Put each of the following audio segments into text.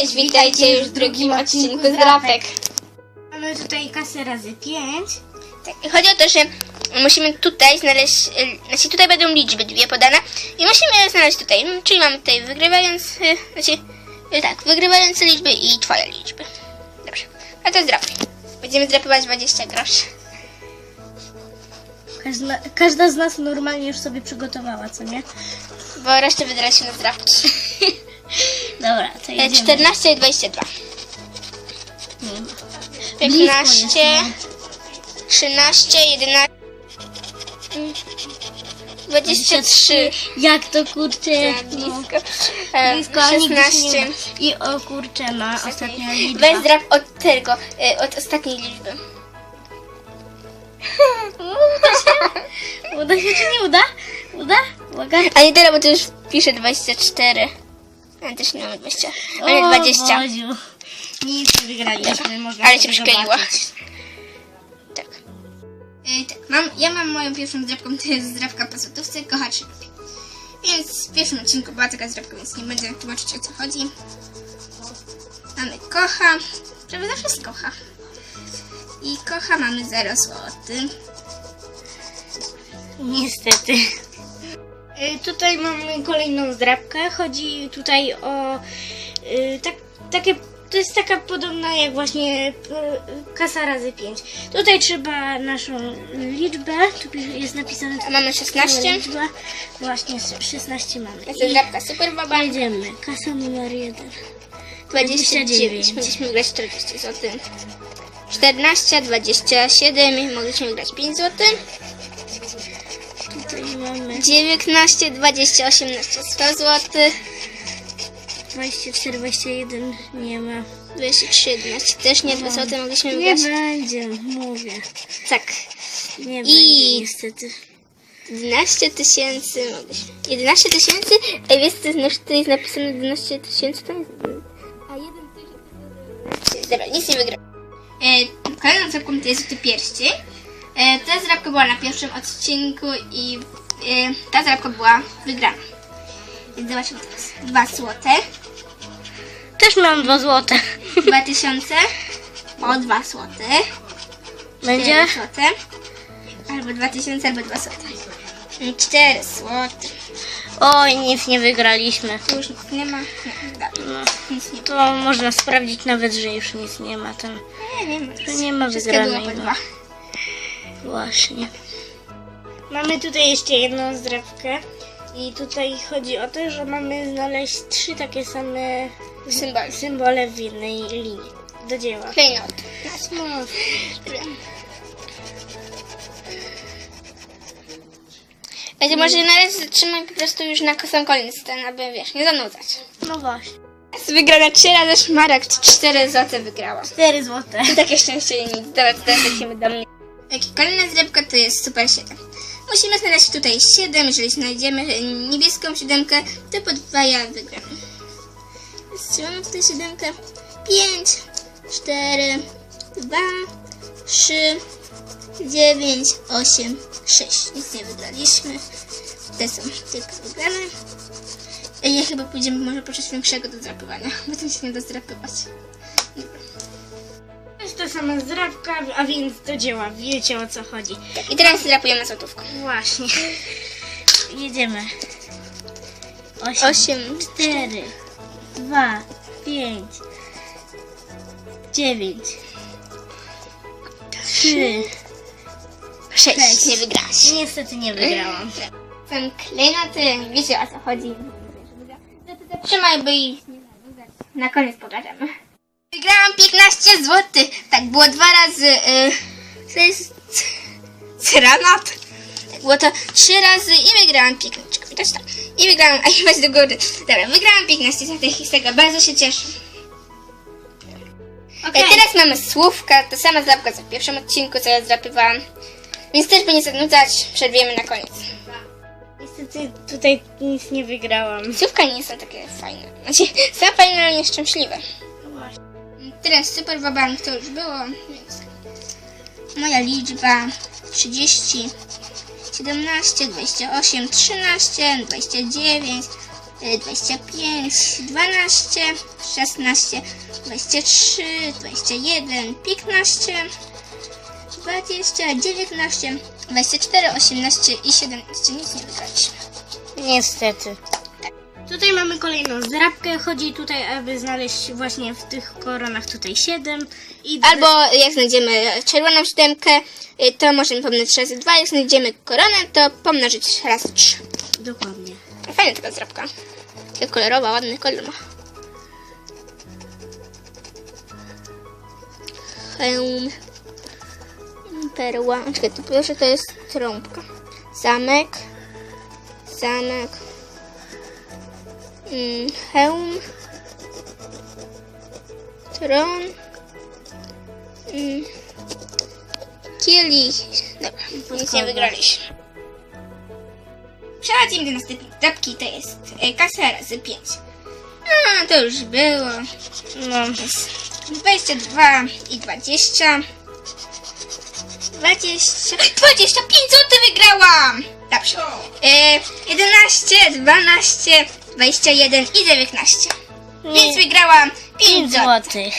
Cześć, witajcie już w drugim odcinku z Rapek. Mamy tutaj kasę razy 5. Tak, chodzi o to, że musimy tutaj znaleźć, y, znaczy tutaj będą liczby dwie podane i musimy je znaleźć tutaj, Mm, czyli mamy tutaj wygrywając, y, znaczy y, tak, wygrywające liczby i twoje liczby. Dobrze, a to zdrapuj. Będziemy zdrapywać 20 groszy. Każda, każda z nas normalnie już sobie przygotowała, co nie? Bo resztę wydrać się na zdrapki. Dobra, to E, jedziemy. 14 i 22. Nie ma. Blisko jest, 15, no. 13, 11, mm, 23. Jak to kurczę? No. blisko. E, Blisko, a nigdy się nie 16. uda. I o kurczę, ma ostatnia liczba. Weź zdrap od tego, e, od ostatniej liczby. Uda się czy nie uda? Uda? Uwaga. A nie tyle, bo to już pisze 24. Ja też nie mam 20. Ale O 20. Boziu. Nic nie wygraliśmy, można Ale się sobie przykleiła. Tak. E, tak. Mam, ja mam moją pierwszą zdrapką, to jest zdrapka po złotówce, kocha czy lubi. Więc w pierwszym odcinku była taka zdrapka, więc nie będę tłumaczyć o co chodzi. Mamy kocha, prawie zawsze jest kocha. I kocha mamy 0 złotych. Niestety. Y, Tutaj mamy kolejną zdrabkę. Chodzi tutaj o y, tak, takie. To jest taka podobna jak właśnie y, kasa razy 5. Tutaj trzeba naszą liczbę. Tu jest napisane A mamy 16. liczba. Właśnie s- 16 mamy. Jest to zdrapka super baba. Jedziemy. Kasa numer 1. 29. Mogliśmy wygrać 40 zł. 14, 27. Mogliśmy wygrać 5 zł. Tutaj mamy 19, 20, 18, 100 zł. 24, 21. Nie ma. 23, 11 też nie 2 zł mogliśmy Nie wygrać. będzie, mówię. Tak. Nie I- będzie niestety. 11 tysięcy mogliśmy. 11 tysięcy? Ej, wiesz co jest, to jest napisane 11 tysięcy? To jest... A 1 tysiąc... Dobra, nic nie wygrałem. E, kolejną to jest ty pierści. E, ta zrabka była na pierwszym odcinku i e, ta zrabka była wygrana. Więc zobaczymy teraz. 2 złote, Też mam 2 złote. 2000, o 2 złote, Będzie? 4 złote, albo 2000, albo 2 złote. 4 złote. Oj, nic nie wygraliśmy. Tu już nic nie ma. Nie. No, Nic nie to można sprawdzić nawet, że już nic nie ma tam. Nie, nie ma. Nie ma Wszystkie było po wygranej. dwa. Właśnie. Mamy tutaj jeszcze jedną zdrabkę. I tutaj chodzi o to, że mamy znaleźć trzy takie same Symbol. symbole w jednej linii. Do dzieła. Klejnot. No, Będzie może na razie zatrzymaj po prostu już na sam koniec ten, aby wiesz, nie zanudzać. no właśnie. Jest wygrana trzy razy szmarek, czy cztery złote wygrała. 4 złote. I takie szczęście i nic. Dobra, teraz lecimy do mnie. Kolejna zrybka to jest super 7. Musimy znaleźć tutaj 7, jeżeli znajdziemy niebieską siódemkę, to podwaja wygramy. Strzelamy tutaj siódemkę. 5, 4, 2, 3, 9, 8, 6. Nic nie wygraliśmy. Te są tylko wygrane. Ja chyba pójdziemy może po coś większego do zdrapywania, bo ten się nie da zdrapywać. To sama zdrabka, a więc do dzieła. Wiecie o co chodzi. I teraz zdrapujemy złotówką. Właśnie. Jedziemy. 8, 8, 4, 2, 5, 9, 3. 6. Sześć. Nie wygrałaś. Niestety nie wygrałam. Ten klejnoty, wiecie o co chodzi. Trzymaj, bo i na koniec pokażemy. Wygrałam 15 zł. Tak, było dwa razy. Yy, to jest ceranat. Tak, było to trzy razy i wygrałam 15. Widać to? I wygrałam, a jechać do góry. Dobra, wygrałam 15 zł i z tego bardzo się cieszę. Okej. E, Teraz mamy słówka, to sama zdrapka co w pierwszym odcinku, co ja zdrapywałam. Więc też by nie zanudzać, przerwiemy na koniec. Niestety tutaj nic nie wygrałam. Słówka nie są takie fajne. Znaczy, są fajne, ale nieszczęśliwe. Teraz super wabank to już było, moja liczba 30, 17, 28, 13, 29, y, 25, 12, 16, 23, 21, 15, 20, 19, 24, 18 i 17. Nic nie wygraliśmy. Niestety. Tutaj mamy kolejną zdrabkę. Chodzi tutaj, aby znaleźć właśnie w tych koronach tutaj 7 i Albo jak znajdziemy czerwoną siódemkę, y, to możemy pomnożyć razy 2. Jak znajdziemy koronę, to pomnożyć razy 3. dokładnie. Fajna taka zdrabka. Taka kolorowa, ładny kolor ma. Hełm. Perła. Czekaj, to proszę, to jest trąbka. Zamek. Zamek. Mm, hełm. Tron. Mm, kielich. Dobra, nic nie wygraliśmy. Przechodzimy do następnej zapki, to jest e, kasa razy 5. A, to już było. No, 22 i 20. 20. 25 zł wygrałam! Dobrze. E, 11, 12, 21 i 19. Więc wygrałam 5 5 zł. złotych.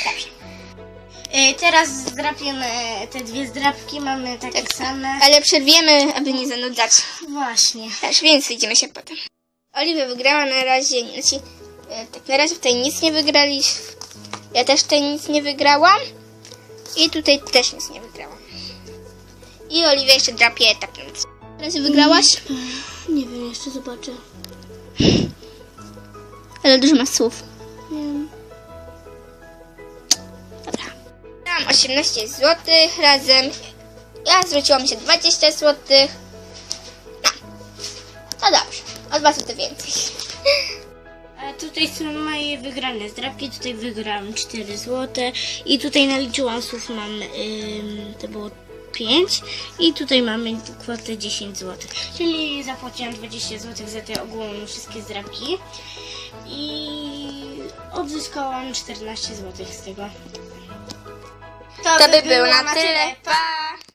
E, Teraz zdrapiemy te dwie zdrabki, mamy takie Tak. same. Ale przerwiemy, aby nie zanudzać. Właśnie. Też, więc widzimy się potem. Oliwia wygrała na razie, znaczy, e, tak na razie tutaj nic nie wygraliśmy. Ja też tutaj nic nie wygrałam. I tutaj też nic nie wygrałam. I Oliwia jeszcze drapie etap. Teraz wygrałaś? Nie wiem, jeszcze zobaczę. Ale dużo masz słów. Wiem. Dobra. Dałam 18 zł razem. Ja zwróciło mi się 20 zł. No. No dobrze. O 2 zł więcej. A tutaj są moje wygrane zdrabki, tutaj wygrałam 4 zł i tutaj naliczyłam słów mam, ym, to było 5 i tutaj mamy kwotę 10 zł. Czyli zapłaciłam 20 zł za te ogólne wszystkie zdrabki i odzyskałam 14 zł z tego. To by było na tyle. Pa!